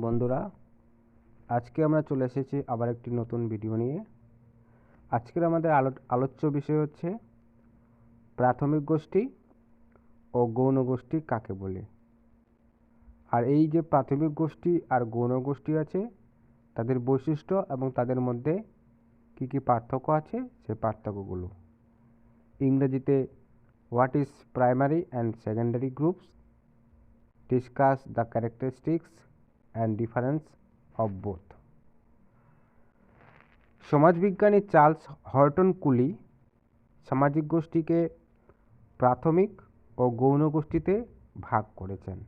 বন্ধুরা, আজকে আমরা চলে এসেছি আবার একটি নতুন ভিডিও নিয়ে। আজকের আমাদের আলো, আলোচ্য বিষয় হচ্ছে প্রাথমিক গোষ্ঠী ও গৌণ গোষ্ঠী কাকে বলে? আর এই যে প্রাথমিক গোষ্ঠী আর গৌণ গোষ্ঠী আছে, তাদের বৈশিষ্ট্য এবং তাদের মধ্যে কী কী পার্থক্য আছে সেই পার্থক্যগুলো। ইংরেজিতে what is primary and secondary groups? Discuss the characteristics and difference of both সমাজবিজ্ঞানী Charles Horton Cooley সামাজিক গোষ্ঠীকে প্রাথমিক ও গৌণ গোষ্ঠীতে ভাগ করেছেন।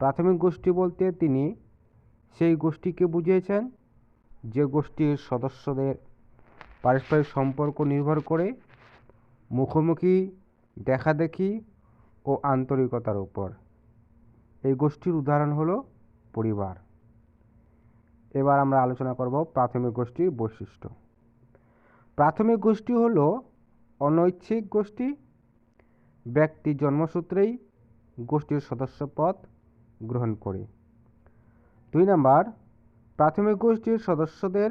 প্রাথমিক গোষ্ঠী বলতে তিনি সেই গোষ্ঠীকে বুঝিয়েছেন যে গোষ্ঠীর সদস্যদের পারস্পরিক সম্পর্ক নির্ভর করে মুখোমুখি দেখাদেখি ও আন্তরিকতার উপর। এই গোষ্ঠীর উদাহরণ হলো পরিবার। এবার আমরা আলোচনা করব প্রাথমিক গোষ্ঠীর বৈশিষ্ট্য। প্রাথমিক গোষ্ঠী হল অনৈচ্ছিক গোষ্ঠী, ব্যক্তি জন্মসূত্রেই গোষ্ঠীর সদস্যপদ গ্রহণ করে। দুই নাম্বার, প্রাথমিক গোষ্ঠীর সদস্যদের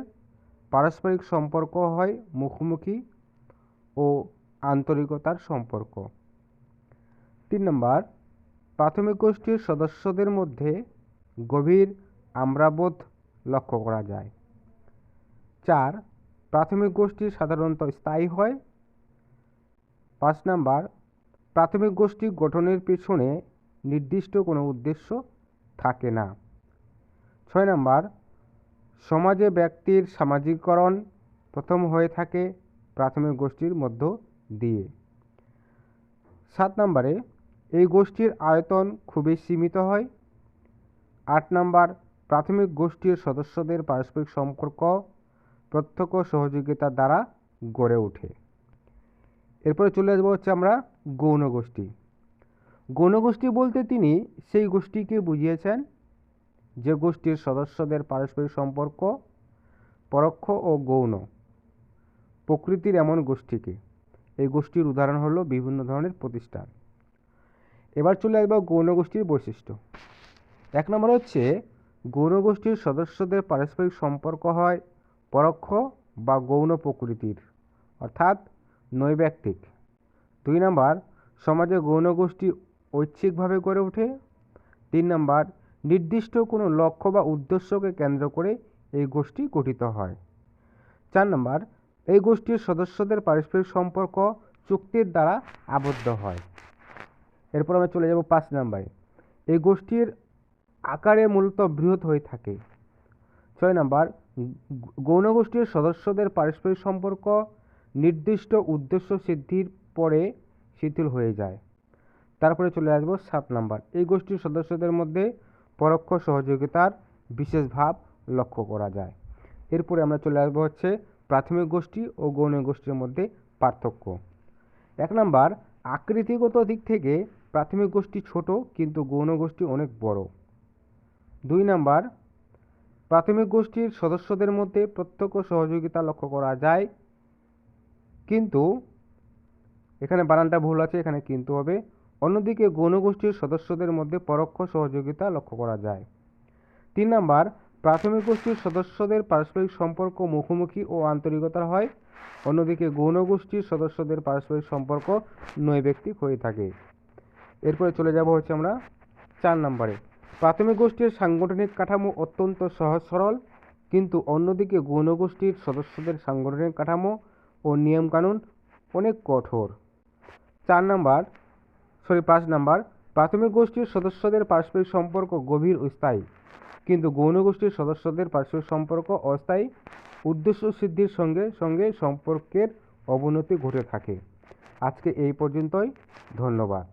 পারস্পরিক সম্পর্ক হয় মুখোমুখি ও আন্তরিকতার সম্পর্ক। তিন নম্বর, প্রাথমিক গোষ্ঠীর সদস্যদের মধ্যে গভীর আমরাবোধ লক্ষ্য করা যায়। চার, প্রাথমিক গোষ্ঠী সাধারণত স্থায়ী হয়। পাঁচ নাম্বার, প্রাথমিক গোষ্ঠী গঠনের পেছনে নির্দিষ্ট কোনো উদ্দেশ্য থাকে না। ছয় নাম্বার, সমাজে ব্যক্তির সামাজিকরণ প্রথম হয়ে থাকে প্রাথমিক গোষ্ঠীর মধ্য দিয়ে। সাত নম্বরে, এই গোষ্ঠীর আয়তন খুবই সীমিত হয়। আট নম্বর, প্রাথমিক গোষ্ঠীর সদস্যদের পারস্পরিক সম্পর্ক, প্রত্যক্ষ সহযোগিতার দ্বারা গড়ে ওঠে। এরপরে চলে আসব হচ্ছে আমরা গৌণ গোষ্ঠী। গৌণ গোষ্ঠী বলতে তিনি সেই গোষ্ঠীকে বুঝিয়েছেন, যে গোষ্ঠীর সদস্যদের পারস্পরিক সম্পর্ক, পরোক্ষ ও গৌণ প্রকৃতির এমন গোষ্ঠীকে। এই গোষ্ঠীর উদাহরণ হলো বিভিন্ন ধরনের প্রতিষ্ঠান। এবার চলে আসব গৌণ গোষ্ঠীর বৈশিষ্ট্য। এক নম্বর হচ্ছে, গৌণ গোষ্ঠীর সদস্যদের পারস্পরিক সম্পর্ক হয় পরোক্ষ বা গৌণ প্রকৃতির, অর্থাৎ নৈব্যক্তিক দুই নম্বর, সমাজে গৌণ গোষ্ঠী ঐচ্ছিকভাবে গড়ে ওঠে। তিন নম্বর, নির্দিষ্ট কোনো লক্ষ্য বা উদ্দেশ্যকে কেন্দ্র করে এই গোষ্ঠী গঠিত হয়। চার নম্বর, এই গোষ্ঠীর সদস্যদের পারস্পরিক সম্পর্ক চুক্তির দ্বারা আবদ্ধ হয়। এরপর আমরা চলে যাব পাঁচ নম্বরে। এই গোষ্ঠীর আকারে মূলত বৃহৎ হয়ে থাকে। ছয় নম্বর, গৌণ গোষ্ঠীর সদস্যদের পারস্পরিক সম্পর্ক নির্দিষ্ট উদ্দেশ্য সিদ্ধির পরে শিথিল হয়ে যায়। তারপরে চলে আসব সাত নম্বর, এই গোষ্ঠীর সদস্যদের মধ্যে পরোক্ষ সহযোগিতার বিশেষ ভাব লক্ষ্য করা যায়। এরপরে আমরা চলে আসব হচ্ছে প্রাথমিক গোষ্ঠী ও গৌণ গোষ্ঠীর মধ্যে পার্থক্য। এক নম্বর, আকৃতিগত দিক থেকে প্রাথমিক গোষ্ঠী ছোট, কিন্তু গৌণ গোষ্ঠী অনেক বড়। দুই নাম্বার, প্রাথমিক গোষ্ঠীর সদস্যদের মধ্যে প্রত্যক্ষ সহযোগিতা লক্ষ্য করা যায়। কিন্তু, এখানে বানানটা ভুল আছে, এখানে কিন্তু হবে। অন্যদিকে গৌণ গোষ্ঠীর সদস্যদের মধ্যে পরোক্ষ সহযোগিতা লক্ষ্য করা যায়। তিন নাম্বার, প্রাথমিক গোষ্ঠীর সদস্যদের পারস্পরিক সম্পর্ক মুখোমুখি ও আন্তরিকতার হয়। অন্যদিকে গৌণ গোষ্ঠীর সদস্যদের পারস্পরিক সম্পর্ক নৈব্যক্তিক হয়ে থাকে। এরপরে চলে যাব হচ্ছে আমরা চার নম্বরে। প্রাথমিক গোষ্ঠীর সাংগঠনিক কাঠামো অত্যন্ত সহজ সরল, কিন্তু অন্যদিকে গৌণ গোষ্ঠীর সদস্যদের সাংগঠনিক কাঠামো ও নিয়মকানুন অনেক কঠোর। চার নাম্বার, সরি, পাঁচ নাম্বার, প্রাথমিক গোষ্ঠীর সদস্যদের পারস্পরিক সম্পর্ক গভীর ও স্থায়ী, কিন্তু গৌণ গোষ্ঠীর সদস্যদের পারস্পরিক সম্পর্ক অস্থায়ী, উদ্দেশ্য সিদ্ধির সঙ্গে সঙ্গে সম্পর্কের অবনতি ঘটে থাকে। আজকে এই পর্যন্তই, ধন্যবাদ।